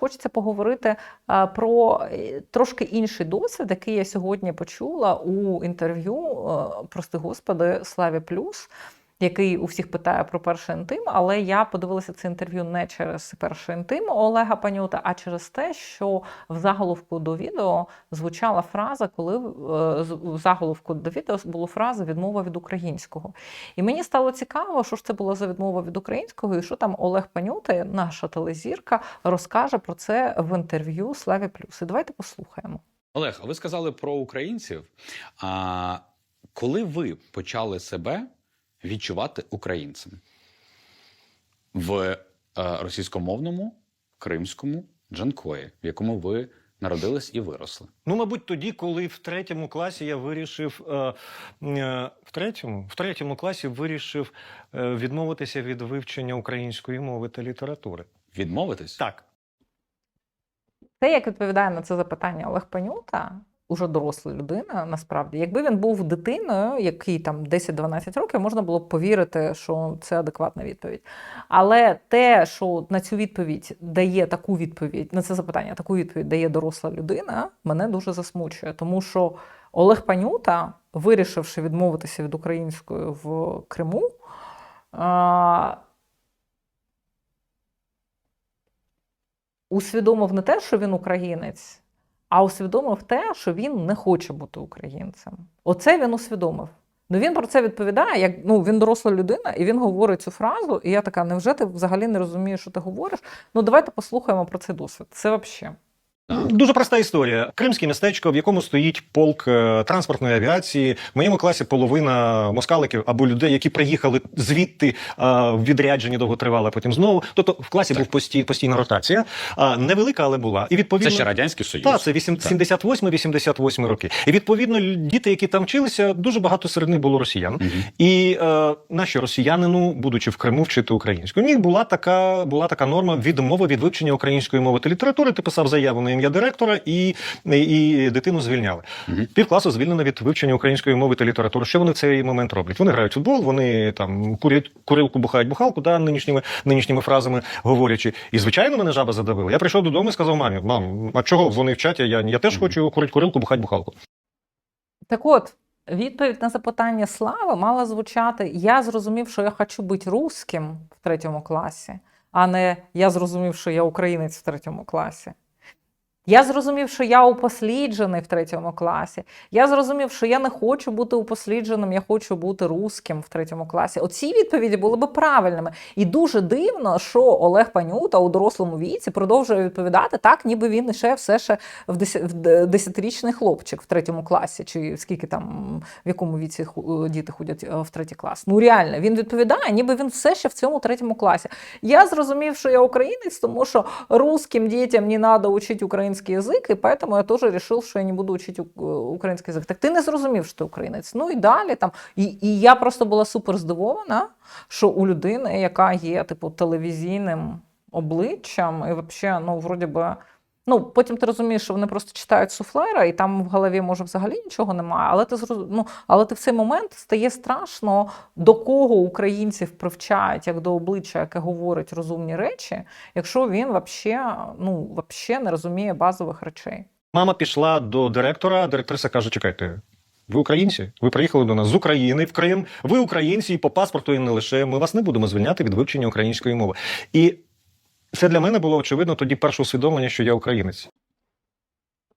Хочеться поговорити е, про е, трошки інший досвід, який я сьогодні почула у інтерв'ю, е, прости господи, Славі Плюс, який у всіх питає про перший інтим. Але я подивилася це інтерв'ю не через перший інтим Олега Панюта, а через те, що в заголовку до відео звучала фраза, коли е, в заголовку до відео була фраза відмова від українського. І мені стало цікаво, що ж це було за відмова від українського, і що там Олег Панюта, наша телезірка, розкаже про це в інтерв'ю Славі Плюс. І давайте послухаємо. Олег, а ви сказали про українців. А коли ви почали себе відчувати українцем в е, російськомовному кримському Джанкої, в якому ви народились і виросли? Ну, мабуть, тоді, коли в третьому класі я вирішив е, е, в третьому, в третьому класі вирішив е, відмовитися від вивчення української мови та літератури. Відмовитись? Так. Те, як відповідає на це запитання Олег Панюта, уже доросла людина, насправді, якби він був дитиною, який там 10-12 років, можна було б повірити, що це адекватна відповідь. Але те, що на цю відповідь дає таку відповідь, на це запитання таку відповідь дає доросла людина, мене дуже засмучує. Тому що Олег Панюта, вирішивши відмовитися від української в Криму, усвідомив не те, що він українець, а усвідомив те, що він не хоче бути українцем. Оце він усвідомив. Ну він про це відповідає, як ну він доросла людина, і він говорить цю фразу. І я така: невже ти взагалі не розумієш, що ти говориш? Ну давайте послухаємо про цей досвід. Це взагалі. Так. Дуже проста історія. Кримське містечко, в якому стоїть полк е, транспортної авіації. В моєму класі половина москаликів або людей, які приїхали звідти е, в відрядженні довготривали, потім знову. Тобто в класі був постій, постійна ротація. Невелика, але була. І відповідно Це ще Радянський Союз. Так, це вісім- Так. 78-88 роки. І відповідно діти, які там вчилися, дуже багато серед них було росіян. Мгм. І е, наші росіянину, будучи в Криму, вчити українську. У них була така, була така норма відмови від вивчення української мови та літератури. Ти писав заяву на ім'я директора, і, і дитину звільняли. Мгм. Півкласу звільнено від вивчення української мови та літератури. Що вони в цей момент роблять? Вони грають в футбол, вони там курять курилку, бухають бухалку, да, нинішніми, нинішніми фразами говорячи. І звичайно, мене жаба задавила. Я прийшов додому і сказав мамі: мам, а чого вони вчать? Я, я теж хочу курити курилку, бухати бухалку. Так от, відповідь на запитання Слави мала звучати: я зрозумів, що я хочу бути русським в третьому класі, а не я зрозумів, що я українець в третьому класі. Я зрозумів, що я упосліджений в третьому класі. Я зрозумів, що я не хочу бути упослідженим, я хочу бути русським в третьому класі. Оці відповіді були би правильними. І дуже дивно, що Олег Панюта у дорослому віці продовжує відповідати так, ніби він ще все ще в деся- в де- десятирічний хлопчик в третьому класі, чи скільки там в якому віці діти ходять е, в третій клас. Ну реально, він відповідає, ніби він все ще в цьому третьому класі. Я зрозумів, що я українець, тому що русским дітям не треба учити український язик, і поэтому я теж вирішив, що я не буду вчити у- український язик. Так ти не зрозумів, що ти українець. Ну і далі там. І, і я просто була супер здивована, що у людини, яка є типу телевізійним обличчям, і взагалі, ну, вроді би. Ну, потім ти розумієш, що вони просто читають суфлера, і там в голові може взагалі нічого немає. Але ти ну, але ти в цей момент стає страшно, до кого українців привчають як до обличчя, яке говорить розумні речі, якщо він вообще, ну, вообще не розуміє базових речей. Мама пішла до директора, директриса каже: чекайте. Ви українці? Ви приїхали до нас з України в Крим. Ви українці і по паспорту і не лише. Ми вас не будемо звільняти від вивчення української мови. І це для мене було очевидно тоді перше усвідомлення, що я українець.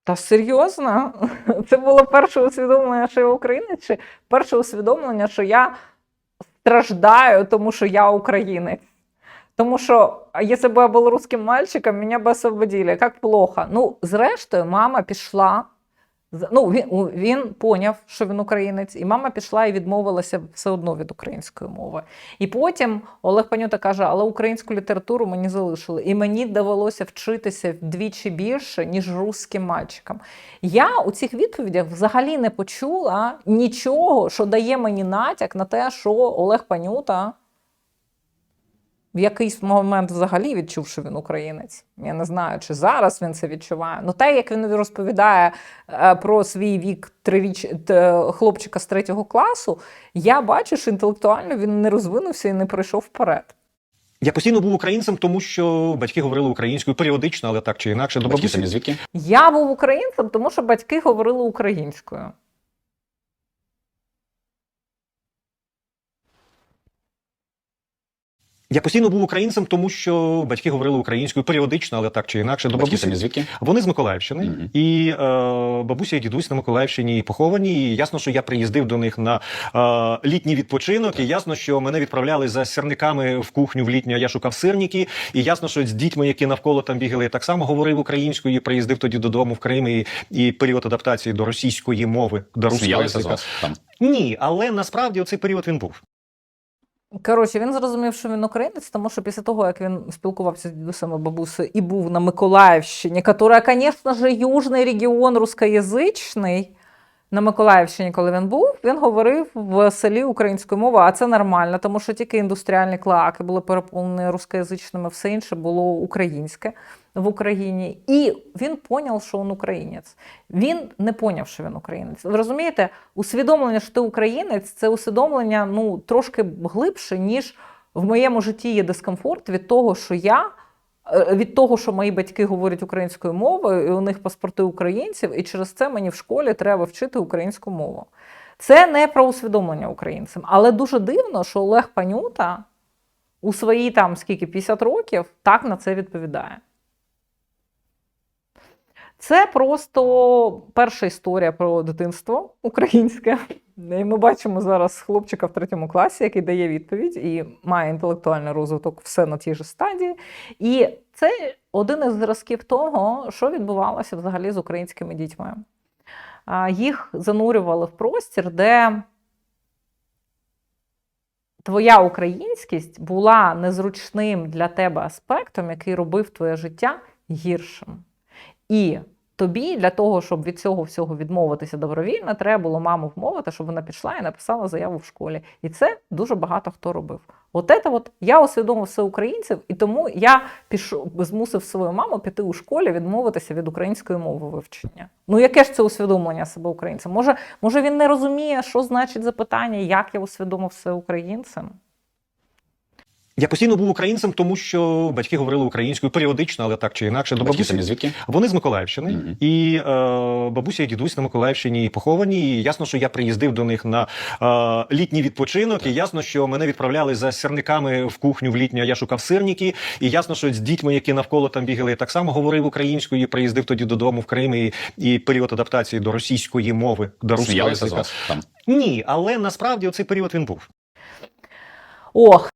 Та серйозно? Це було перше усвідомлення, що я українець, чи перше усвідомлення, що я страждаю, тому що я українець. Тому що, якщо б я був русським мальчиком, мене б освободили. Як плохо. Ну, зрештою, мама пішла. Ну, він, він поняв, що він українець, і мама пішла і відмовилася все одно від української мови. І потім Олег Панюта каже: але українську літературу мені залишили, і мені довелося вчитися вдвічі більше, ніж русським мальчикам. Я у цих відповідях взагалі не почула нічого, що дає мені натяк на те, що Олег Панюта в якийсь момент взагалі відчув, що він українець. Я не знаю, чи зараз він це відчуває. Ну, те, як він розповідає е, про свій вік триріч... хлопчика з третього класу, я бачу, що інтелектуально він не розвинувся і не пройшов вперед. Я постійно був українцем, тому що батьки говорили українською періодично, але так чи інакше. До Батьки самі звідки? Я був українцем, тому що батьки говорили українською. Я постійно був українцем, тому що батьки говорили українською періодично, але так чи інакше. До бабусі самі звідки? Вони з Миколаївщини, Мгм. і е, бабуся і дідусь на Миколаївщині поховані. І ясно, що я приїздив до них на е, літній відпочинок. І ясно, що мене відправляли за сирниками в кухню в літню. а Я шукав сирники. І ясно, що з дітьми, які навколо там бігали, я так само говорив українською. і Приїздив тоді додому в Крим і, і період адаптації до російської мови, до язика. там. Ні, але насправді оцей період він був. Коротше, він зрозумів, що він українець, тому що після того, як він спілкувався з дідусами бабусею і був на Миколаївщині, яка, звісно ж, южний регіон рускоязичний, на Миколаївщині, коли він був, він говорив в селі українською мовою, а це нормально, тому що тільки індустріальні клаки були переповнені рускоязичними, все інше було українське в Україні. І він поняв, що він українець. Він не поняв, що він українець. Ви розумієте, усвідомлення, що ти українець, це усвідомлення ну, трошки глибше, ніж в моєму житті є дискомфорт від того, що я. е, Від того, що мої батьки говорять українською мовою, і у них паспорти українців, і через це мені в школі треба вчити українську мову. Це не про усвідомлення українцям. Але дуже дивно, що Олег Панюта у свої там скільки 50 років так на це відповідає. Це просто перша історія про дитинство українське. І ми бачимо зараз хлопчика в третьому класі, який дає відповідь і має інтелектуальний розвиток все на тій же стадії. І це один із зразків того, що відбувалося взагалі з українськими дітьми. Їх занурювали в простір, де твоя українськість була незручним для тебе аспектом, який робив твоє життя гіршим. І тобі для того, щоб від цього всього відмовитися добровільно, треба було маму вмовити, щоб вона пішла і написала заяву в школі. І це дуже багато хто робив. От це от я усвідомив все українців, і тому я пішов, змусив свою маму піти у школі відмовитися від української мови вивчення. Ну яке ж це усвідомлення себе українцем? Може, може він не розуміє, що значить запитання, як я усвідомив себе українцем? Я постійно був українцем, тому що батьки говорили українською періодично, але так чи інакше. До бабусі самі звідки? Вони з Миколаївщини, Мгм. і е, бабуся і дідусь на Миколаївщині поховані. І ясно, що я приїздив до них на е, літній відпочинок. І ясно, що мене відправляли за сирниками в кухню в літню. а Я шукав сирники. І ясно, що з дітьми, які навколо там бігали, я так само говорив українською. і Приїздив тоді додому в Крим і, і період адаптації до російської мови, до там. Ні, але насправді оцей період він був. Ох,